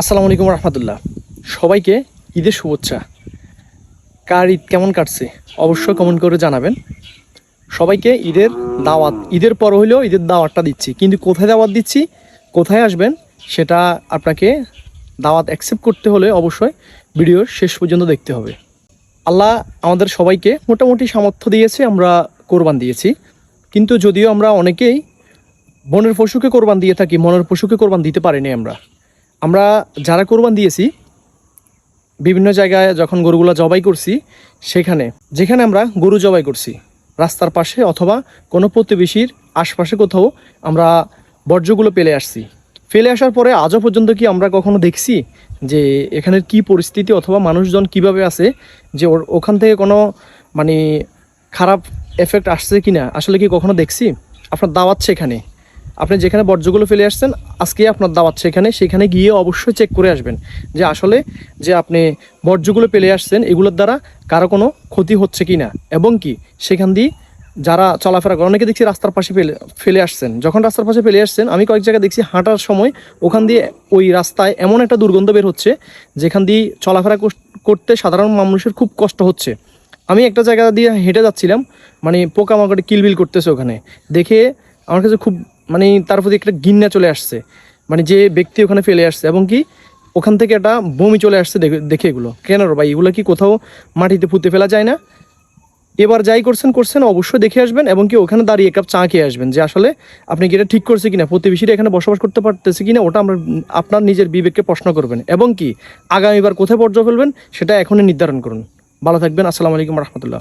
আসসালামু আলাইকুম রহমতুল্লাহ। সবাইকে ঈদের শুভেচ্ছা। কার ঈদ কেমন কাটছে অবশ্যই কমেন্ট করে জানাবেন। সবাইকে ঈদের দাওয়াত, ঈদের পর হলেও ঈদের দাওয়াতটা দিচ্ছি। কিন্তু কোথায় দাওয়াত দিচ্ছি, কোথায় আসবেন সেটা আপনাকে দাওয়াত অ্যাকসেপ্ট করতে হলে অবশ্যই ভিডিওর শেষ পর্যন্ত দেখতে হবে। আল্লাহ আমাদের সবাইকে মোটামুটি সামর্থ্য দিয়েছে, আমরা কোরবান দিয়েছি। কিন্তু যদিও আমরা অনেকেই বনের পশুকে কোরবান দিয়ে থাকি মনের পশুকে কোরবান দিতে পারিনি আমরা। আমরা যারা কোরবান দিয়েছি, বিভিন্ন জায়গায় যখন গরুগুলো জবাই করছি, সেখানে, যেখানে আমরা গরু জবাই করছি, রাস্তার পাশে অথবা কোনো প্রতিবেশীর আশপাশে কোথাও আমরা বর্জ্যগুলো পেলে আসছি। ফেলে আসার পরে আজও পর্যন্ত কি আমরা কখনো দেখছি যে এখানের কি পরিস্থিতি অথবা মানুষজন কীভাবে আছে, যে ওখান থেকে কোনো মানে খারাপ এফেক্ট আসছে কি না আসলে কি কখনো দেখছি? আপনার দাওয়াত সেখানে। আপনি যেখানে বর্জ্যগুলো ফেলে আসছেন, আজকে আপনার দাওয়াত সেখানে সেখানে গিয়ে অবশ্যই চেক করে আসবেন যে আসলে যে আপনি বর্জ্যগুলো ফেলে আসছেন, এগুলোর দ্বারা কারও কোনো ক্ষতি হচ্ছে কি না এবং কি, সেখান দিয়ে যারা চলাফেরা করে, অনেকে দেখছি রাস্তার পাশে ফেলে ফেলে আসছেন। যখন রাস্তার পাশে ফেলে আসছেন, আমি কয়েক জায়গায় দেখছি হাঁটার সময় ওখান দিয়ে ওই রাস্তায় এমন একটা দুর্গন্ধ বের হচ্ছে, যেখান দিয়ে চলাফেরা কর- করতে সাধারণ মানুষের খুব কষ্ট হচ্ছে। আমি একটা জায়গা দিয়ে হেঁটে যাচ্ছিলাম মানে পোকামাকড়ে কিলবিল করতেছে ওখানে। দেখে আমার কাছে খুব মানে তার প্রতি একটা গিন্না চলে আসছে। মানে যে ব্যক্তি ওখানে ফেলে আসছে এবং কি ওখান থেকে একটা বমি চলে আসছে দেখে- এগুলো। কেন ভাই? এগুলো কি কোথাও মাটিতে পুঁতে ফেলা যায় না? এবার যাই করছেন করছেন, অবশ্যই দেখে আসবেন এবং কি ওখানে দাঁড়িয়ে কাপ চা খেয়ে আসবেন যে আসলে আপনি কি এটা ঠিক করছে কিনা, প্রতিবেশীরা এখানে বসবাস করতে পারতেছে কিনা, ওটা আমরা, আপনার নিজের বিবেককে প্রশ্ন করবেন। এবং কি আগামীবার কোথায় পর্যায়ে ফেলবেন সেটা এখনই নির্ধারণ করুন। ভালো থাকবেন, আসসালামু আলাইকুম রহমতুল্লাহ।